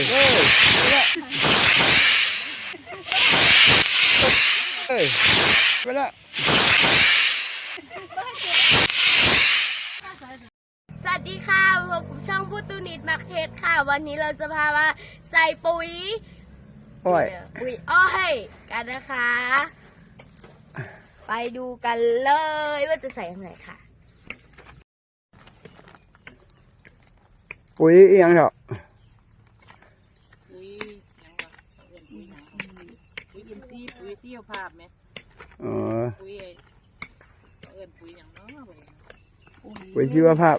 ยเฮ้ยเฮ้ยไปละสวัสดีค่ะพบกับช่องพูตูนิดมักเทศค่ะ วันนี้เราจะพามาใส่ปุ๋ยโอ้ยปุ๋ยอ้อยกันนะคะ ไปดูกันเลยว่าจะใส่ยังไงค่ะ ปุ๋ยอีหยังเถอะ ปุ๋ยหยังวะเอิ้นปุ๋ยหยังปุ๋ยอินทรี ย์ปุ๋ยที่ภาพไหมอ๋อปุ๋ยไอ้เอิ้นปุ๋ยหยังเนาะเว้ยปุ๋ยชีวภาพ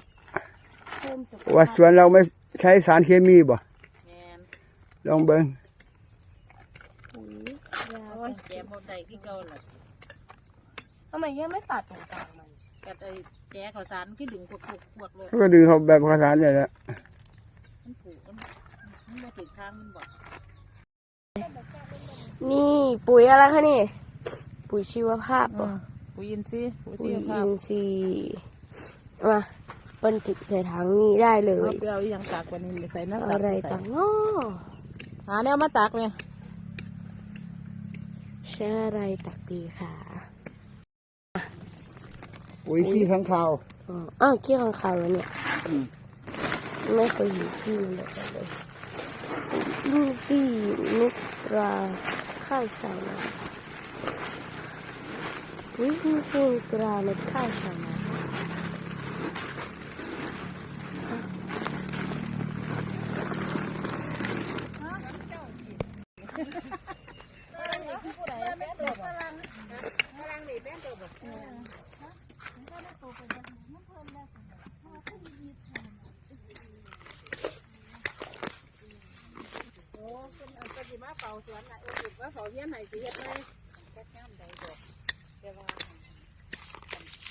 เพิ่มสุขว่าสวนเราไม่ใช้สารเคมีบ่แม่นลองเบิ่งปุ๋ยยาโอ้ยแกหมดใดคือเก่าล่ะทำไมยังไม่ตัดตรงกลางมันกัดไอ้แกข้าวสารคือดึงพวกพวกพวกเลยเขาก็ดึงเขาแบบข้าวสารเนี่ยแหละมันผูกมันมันบ่ถึงทางมันบ่ นี่ปุ๋ยอะไรคะนี่ ปุ๋ยชีวภาพบ่ปุ๋ยอินทรีย์ปุ๋ยปุ๋ยที่ภาอิพนทรีย์มาบรรจุใส่ถังนี้ได้เลเอายไปเอาอีหยังตากกว่านี้ใส่น้ำตาอะไรใส่ต่างเนาะหาแนวมาตากเลยใช้อะไรตักดีค่ะปุ๋ยขี้ข้างคาวอ๋ออ้าวขี้ข้างคาวแล้วเนี่ยไม่เคยเห็นขี้มันแบบนั้นเลยดูสินุกรา kalsam. Weakness in granite kalsam. าวสารนะวิธีสินตราในข้าวสารนะ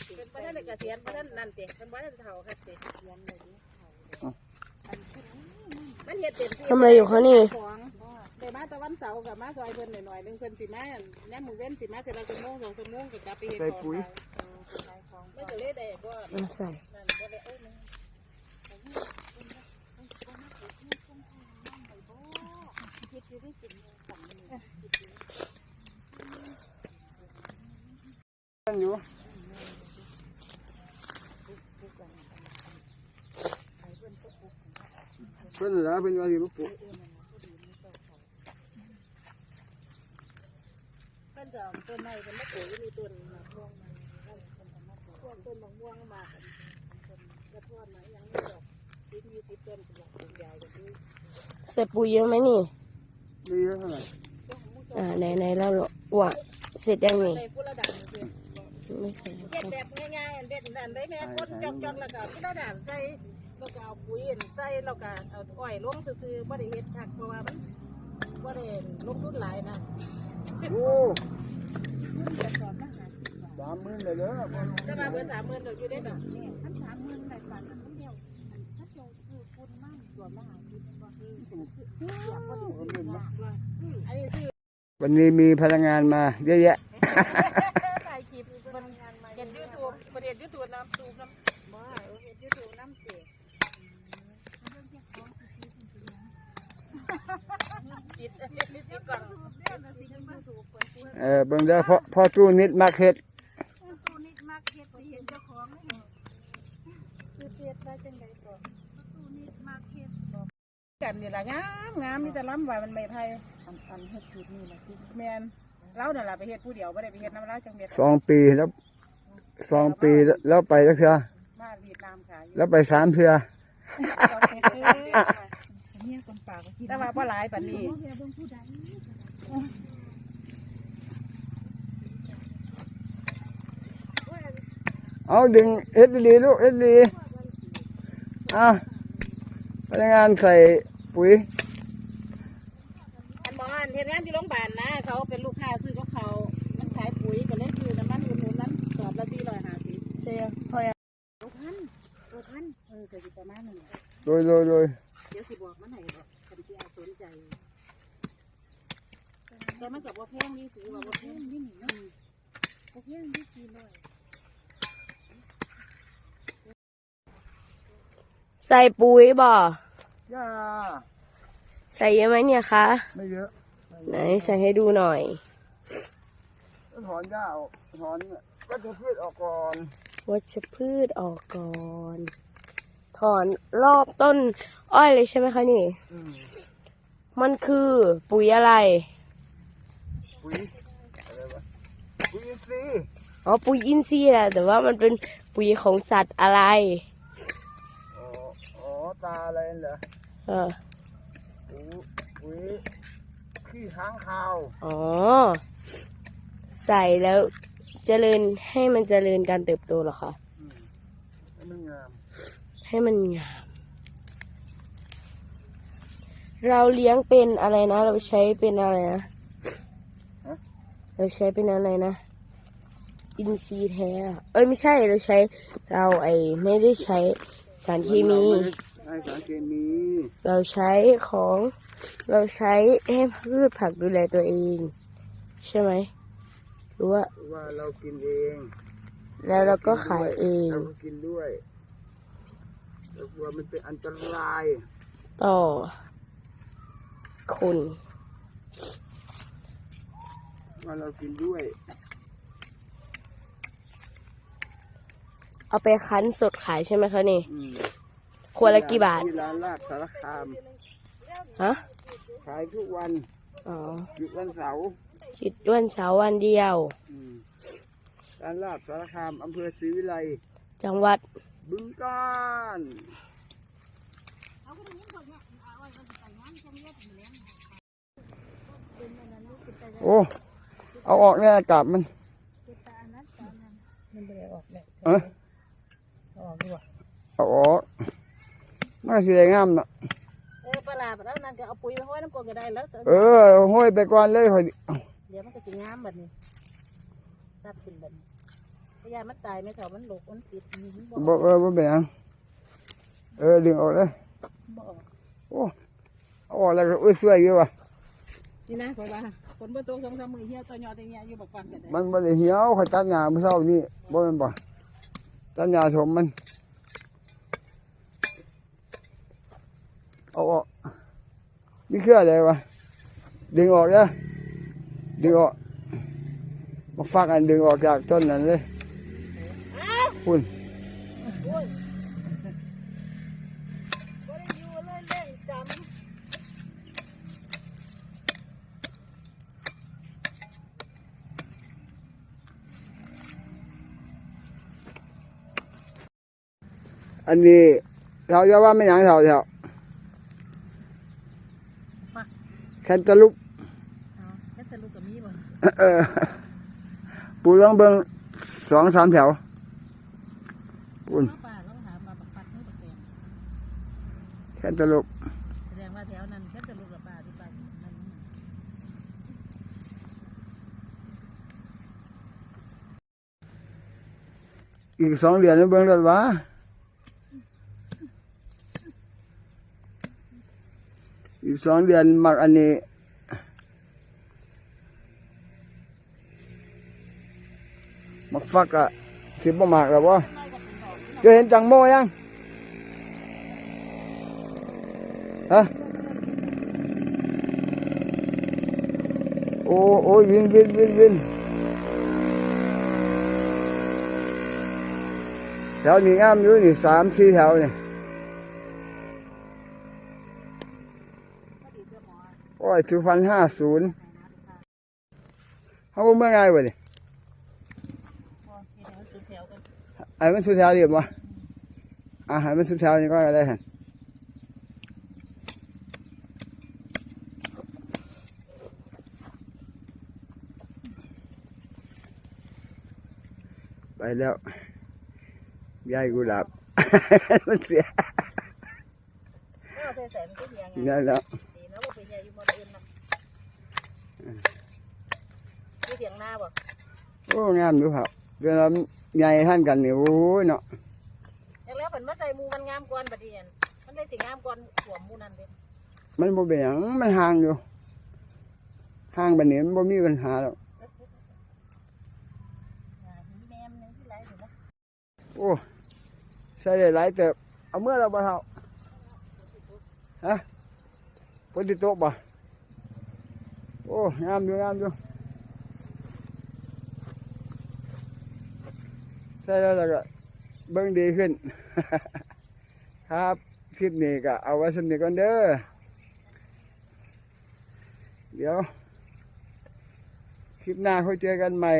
เป็นบ่ทันได้เกษียณบ่ทันนั่นติเป็นบ่ทันเฒ่าครับติเกษียณเลยดิมันเฮ็ดเต็มที่ทำอะไรอยู่คะนี่ของได้มาตะวันเสาร์กับมาซอยเพิ่นหน่อยๆหนึงเพิ่นสิมาแน่มือเว้นสิมาเสร็จแล้วชั่วโมงสองชั่วโมงก็กลับไปเฮ็ดของไม่ก็เลยได้บ่มาใส่นั่นบ่ได้เอ้ยมัน นั่นอยู่เพิ่นเหรอเพิ่นว่าสิมาปลูกเพิ่นจะเอาต้นไม้เพิ่นมาปลูกอยู่ในต้นมะม่วงมันเพิ่นเพิ่นเอามาปลูกพวกต้นมะม่วงมากันเพิ่นกระท้อนมาอหยังนี่ดอกติดอยู่ติดต้นเป็นหลักเป็นใหญ่กันด้วยใส่ปุ๋ยเยอะไหมนี่ดีเท่าไหร่อ่าไหนไหนเราว่าเสร็จยังนี่ใส่ผู้ระดับนี่สิ ไม่ใส่เฮ็ดแบบง่ายๆอันเด็ดนั่นได้แม่กดจอกๆแล้วก็ผู้ระดับใส่แล้วก็เอาปุ๋ยใส่แล้วก็เอาอ้อยลงซื่อๆบ่ได้เฮ็ดคักเพราะว่ามันบ่ได้ลงทุนหลายนะโอ้สามหมื่นเลยเด้อแต่ว่าเบอร์30,000ดอกอยู่ได้ดอกอันนี้ซื้อวันนี้มีพนักงานมาเยอะแยะ ถ่ายคลิปมันเห็นยูทูบประเด็นยูทูบน้ำตูบน้ำบ่เห็นยูทูบน้ำเสียติดติดติดก่อน เออเบิ่งเด้อพ่อพ่อตู้นิดมาร์เก็ตกันนี่ละงามงามมีแต่ล้ำว่ามันไม่ไพ่อันอันเฮ็ดชุดนี่ละที่แมนเราเนี่ยละไปเฮ็ดผู้เดียวไม่ได้ไปเฮ็ดน้ำเล้าจังเม็ดสองปีแล้วสองปีแล้วไปสักเทื่อมาเวียดนามขายแล้วไปสามเทื่อแต่ว่าบ่หลายปานนี้ เอาดึงเอ็ดดีๆลูกเอ็ดดีอะพนักงานใส่ปุ๋ยอันบอกอันเฮ็ดงานที่โรงพยาบาลนะ เขาเป็นลูกค้าซื้อกับเขามันขายปุ๋ยก็เลยซื้อน้ำมันอุดหนุนนั้นสอบละสี่ร้อยห้าสิบใช่ยังพอยังตัวพันตัวพันเออก็สิประมาณนั้นแหละโดยโดยโดยเดี๋ยวสิบอกมันให้ดอกคันที่อาสนใจแต่มันกับว่าแพงนี่ถือว่าบ่แพงนี่นี่เนาะบ่แพงนี่สี่ร้อย ใส่ปุ๋ยบ่ย่าใส่เยอะไหมเนี่ยคะ ไม่เยอะไหนใส่ให้ดูหน่อย ก็ถอนหญ้าออกถอนก็จะพืชออกก่อนวัชพืชออกก่อน ถอนรอบต้น อ้อยเลยใช่ไหมคะนี่ อืมมันคือปุ๋ยอะไร ปุ๋ยอะไรวะปุ๋ยอินทรีย์อ๋อปุ๋ยอินทรีย์แหละแต่ว่ามันเป็นปุ๋ยของสัตว์อะไรอ๋ออ๋อ ตาอะไรนั่นเหรอเออปุ๋ยปุ๋ยขี้ค้างคาวอ๋อ ใส่แล้วเจริญให้มันเจริญการเติบโตเหรอคะ อืมให้มันงามให้มันงาม เราเลี้ยงเป็นอะไรนะ เราใช้เป็นอะไรนะ เราใช้เป็นอะไรนะ อินทรีย์แท้อะเอ้ยไม่ใช่ เราใช้ เราไอไม่ได้ใช้สารเคมีไอ้สารเคมี เราใช้ของเราใช้ให้พืชผักดูแลตัวเอง ใช่ไหมหรือว่าว่าเรากินเอง แล้วเราก็ขายเองเราก็กินด้วยเรากลัวมันเป็นอันตราย ต่อ คนว่าเรากินด้วย เอาไปคั้นสดขายใช่ไหมคะนี่อืม ขวดละกี่บาท ที่ร้านลาดสารคามฮะ ขายทุกวันอ๋อหยุดวันเสาร์ชิดด้วนเสาร์วันเดียว อืมร้านลาดสารคามอำเภอศรีวิไลจังหวัด บึงกาฬโอ้เอาออกเนี่ยกลับมันมันไม่ได้ออกแบบเอ้ยออกดีกว่าเอาออกมั นก็สิได้งามเนาะเออปลาแบบนั้นนั่นก็เอาปุ๋ยมาห้อยน้ำกลนก็ได้แล้วเออห้อยไปก่อนเลยค่อยเดี๋ยวมันก็จะงามแบบนี้ซับขึ้นแบบนี้พยามันตายไหมเขามันหลกมันติดมันบ่เออบ่เป็นหยังเออดึงออกเลยบ่ออกโอ้เอาออกแล้วก็อุ้ยสวยอยู่ว่ะนี่นะเพราะว่าฝนบ่ตกสองสามมือเหี่ยวตัวยอตัวเนี้ยอยู่บักฟันกันได้มันบ่ได้เหี่ยวค่อยตัดหญ้าเมื่อเช้านี้บ่แม่นบ่ตัดหญ้าถมมัน เอาออกนี่คืออะไรวะดึงออกเด้อดึงออกมาฟักอันดึงออกจากต้นนั้นเลยคุณโอ้ยบ่ได้อยู่เลยเล่นจำอันนี้เราจะว่าไม่หยังเท่าเท่า แคนตาลูปเอาแค่ตะลุกกับมีบ่เออปูลองเบิ่งสองสามแถวปูนมาป่าต้องหามาบักฟัดให้บักแตงแคนตาลูปแสดงว่าแถวนั้นแค่ตะลุกกับป่าที่ไปนั่นอีกสองเดือนแล้วเบิ่งรถวะ อีกสองเดือนมักอันนี้มักฟักอะสิบบ่มากแล้ววะจะเห็นจังโมยังฮะโอ้โอ้ยวินวินวินวินแถวนี้งามอยู่นี่สามสี่แถวนี่โอ้ย two พันห้าศูนย์เขาบ่เมื่อไงวะนี่พอที่แถวสุดแถวกันไอ้มันสุดแถวเรียบวะอะให้มันสุดแถวนี่ก็ได้ฮะไปแล้วยายกุหลาบมันเสียเอาใส่ใส่มันก็เหี่ยไงนั่นแล้ว ดีนะว่าเป็นใหญ่อยู่หมดอื่นนะ มีเสียงหน้าบ่โอ้งามอยู่ครับเวลาใหญ่ท่านกันนี่โอ้ยเนาะอย่างแล้วเพิ่นมาใส่หมูมันงามกว่าบัดนี้อั่นมันได้สิงามกว่าหัวหมูนั่นเด้มันบ่เป็นหยังมันห่างอยู่ห่างแบบนี้มันบ่มีปัญหาหรอกอ่ามีแนมหนึงที่ไรถึงนะโอ้ใส่ได้หลายเติบเอาเมื่อเราบ่เท่าฮะฝนติตกบ่ โอ้งามอยู่งามอยู่ใช่แล้วล่ะก็เบิ่งดีขึ้น ครับคลิปนี้ก็เอาไว้สำเนีก่อนเด้อเดี๋ยว คลิปหน้าค่อยเจอกันใหม่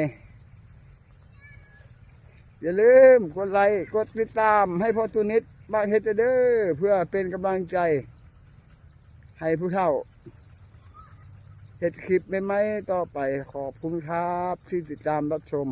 อย่าลืมกดไลค์กดติดตามให้พ่อตุนิดบ้านเฮดเด้อเพื่อเป็นกำลังใจ ให้ผู้เฒ่า เห็ดคลิปใหม่ๆต่อไปขอบคุณครับ ที่ติดตามรับชม